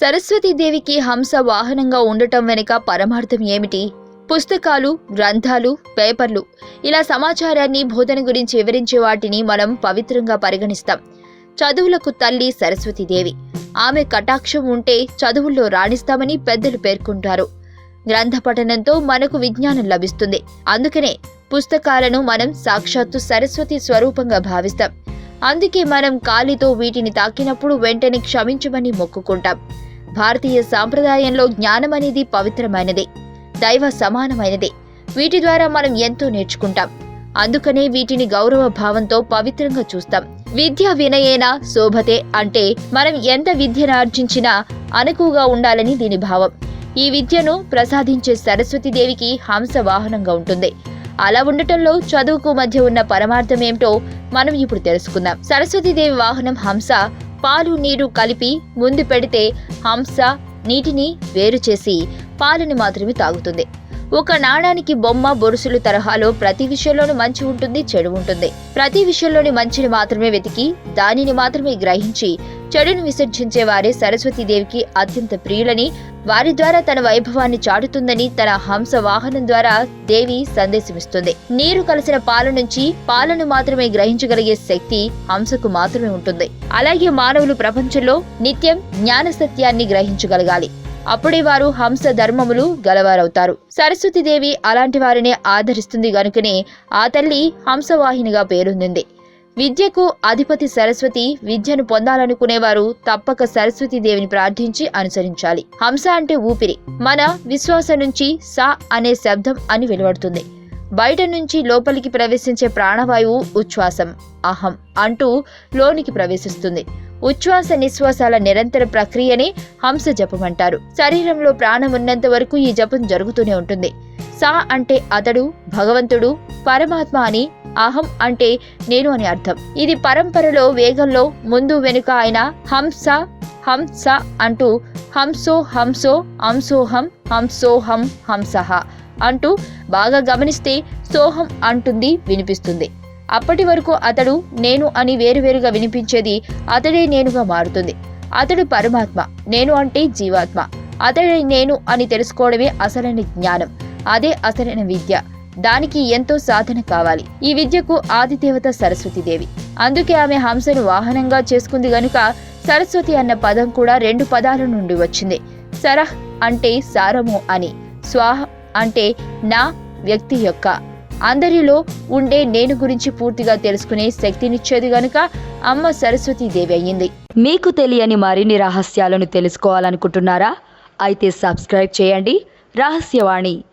సరస్వతీదేవికి హంస వాహనంగా ఉండటం వెనుక పరమార్థం ఏమిటి? పుస్తకాలు గ్రంథాలు పేపర్లు ఇలా సమాచారాన్ని బోధన గురించి వివరించే వాటిని మనం పవిత్రంగా పరిగణిస్తాం. చదువులకు తల్లి సరస్వతీదేవి. ఆమె కటాక్షం ఉంటే చదువుల్లో రాణిస్తామని పెద్దలు పేర్కొంటారు. గ్రంథ పఠనంతో మనకు విజ్ఞానం లభిస్తుంది. అందుకనే పుస్తకాలను మనం సాక్షాత్తు సరస్వతి స్వరూపంగా భావిస్తాం. అందుకే మనం కాలితో వీటిని తాకినప్పుడు వెంటనే క్షమించమని మొక్కుకుంటాం. భారతీయ సాంప్రదాయంలో జ్ఞానం అనేది పవిత్రమైనదే దైవ సమానమైనదే. వీటి ద్వారా మనం ఎంతో నేర్చుకుంటాం. అందుకనే వీటిని గౌరవ భావంతో పవిత్రంగా చూస్తాం. విద్య వినయేన శోభతే అంటే మనం ఎంత విద్యను ఆర్జించినా అనుకువగా ఉండాలని దీని భావం. ఈ విద్యను ప్రసాదించే సరస్వతీదేవికి హంస వాహనంగా ఉంటుంది. అలా ఉండటంలో చదువుకు మధ్య ఉన్న పరమార్థం ఏమిటో మనం ఇప్పుడు తెలుసుకుందాం. సరస్వతీదేవి వాహనం హంస పాలు నీరు కలిపి ముందు పెడితే హంస నీటిని వేరు చేసి పాలని మాత్రమే తాగుతుంది. ఒక నాణానికి బొమ్మ బొరుసులు తరహాలో ప్రతి విషయంలోనూ మంచి ఉంటుంది చెడు ఉంటుంది. ప్రతి విషయంలోని మంచిని మాత్రమే వెతికి దానిని మాత్రమే గ్రహించి చెడును విసర్జించే వారే సరస్వతీదేవికి అత్యంత ప్రియులని. వారి ద్వారా తన వైభవాన్ని చాటుతుందని తన హంస వాహనం ద్వారా దేవి సందేశమిస్తుంది. నీరు కలిసిన పాల నుంచి పాలను మాత్రమే గ్రహించగలిగే శక్తి హంసకు మాత్రమే ఉంటుంది. అలాగే మానవులు ప్రపంచంలో నిత్యం జ్ఞాన సత్యాన్ని గ్రహించగలగాలి. అప్పుడే వారు హంస ధర్మములు గలవారవుతారు. సరస్వతీదేవి అలాంటి వారినే ఆదరిస్తుంది గనుకనే ఆ తల్లి హంసవాహినిగా పేరొందింది. విద్యకు అధిపతి సరస్వతి విద్యను పొందాలనుకునేవారు తప్పక సరస్వతీదేవిని ప్రార్థించి అనుసరించాలి. హంస అంటే ఊపిరి. మన విశ్వాసం నుంచి సా అనే శబ్దం అని వెలువడుతుంది. బయట నుంచి లోపలికి ప్రవేశించే ప్రాణవాయువు ఉచ్ఛ్వాసం. అహం అంటూ లోనికి ప్రవేశిస్తుంది. ఉచ్ఛ్వాస నిశ్వాసాల నిరంతర ప్రక్రియనే హంస జపం అంటారు. శరీరంలో ప్రాణం ఉన్నంత వరకు ఈ జపం జరుగుతూనే ఉంటుంది. సా అంటే అతడు భగవంతుడు పరమాత్మ అని అహం అంటే నేను అని అర్థం. ఇది పరంపరలో వేగంలో ముందు వెనుక అయిన హంస హంస అంటూ హంసో హంసో హంసోహం హంసోహం హంసహ అంటూ బాగా గమనిస్తే సోహం అంటుంది వినిపిస్తుంది. అప్పటి వరకు అతడు నేను అని వేరువేరుగా వినిపించేది అతడే నేనుగా మారుతుంది. అతడు పరమాత్మ నేను అంటే జీవాత్మ. అతడే నేను అని తెలుసుకోవడమే అసలైన జ్ఞానం. అదే అసలైన విద్య. దానికి ఎంతో సాధన కావాలి. ఈ విద్యకు ఆదిదేవత సరస్వతీదేవి. అందుకే ఆమె హంసను వాహనంగా చేసుకుంది గనుక సరస్వతి అన్న పదం కూడా రెండు పదాల నుండి వచ్చింది. సరహ్ అంటే సారము అని స్వాహ అంటే నా వ్యక్తి యొక్క. అందరిలో ఉండే నేను గురించి పూర్తిగా తెలుసుకునే శక్తినిచ్చేది గనుక అమ్మ సరస్వతీదేవి అయ్యింది. మీకు తెలియని మరిన్ని రహస్యాలను తెలుసుకోవాలనుకుంటున్నారా? అయితే సబ్స్క్రైబ్ చేయండి. రహస్యవాణి.